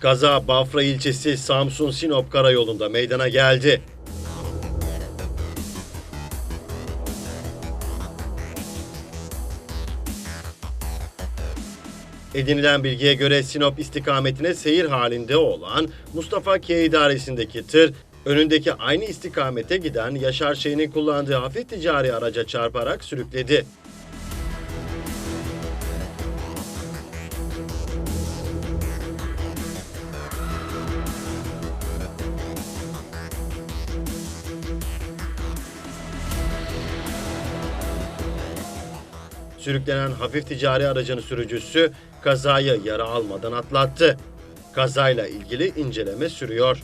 Kaza Bafra ilçesi Samsun Sinop karayolunda meydana geldi. Edinilen bilgiye göre Sinop istikametine seyir halinde olan Mustafa K idaresindeki tır önündeki aynı istikamete giden Yaşar Şeyh'in kullandığı hafif ticari araca çarparak sürükledi. Sürüklenen hafif ticari aracın sürücüsü kazayı yara almadan atlattı. Kazayla ilgili inceleme sürüyor.